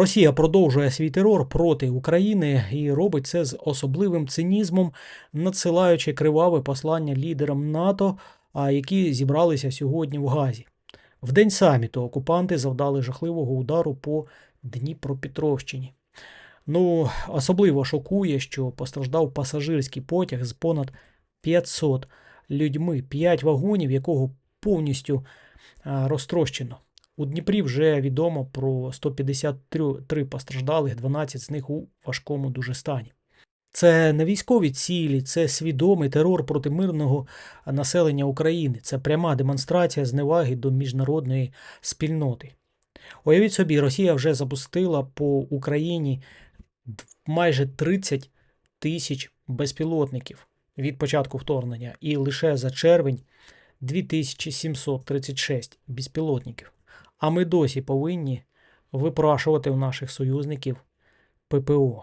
Росія продовжує свій терор проти України і робить це з особливим цинізмом, надсилаючи криваве послання лідерам НАТО, які зібралися сьогодні в Газі. В день саміту окупанти завдали жахливого удару по Дніпропетровщині. Ну, особливо шокує, що постраждав пасажирський потяг з понад 500 людьми, 5 вагонів, якого повністю розтрощено. У Дніпрі вже відомо про 153 постраждалих, 12 з них у важкому дуже стані. Це не військові цілі, це свідомий терор проти мирного населення України. Це пряма демонстрація зневаги до міжнародної спільноти. Уявіть собі, Росія вже запустила по Україні майже 30 тисяч безпілотників від початку вторгнення, і лише за червень 2736 безпілотників. А ми досі повинні випрашувати у наших союзників ППО.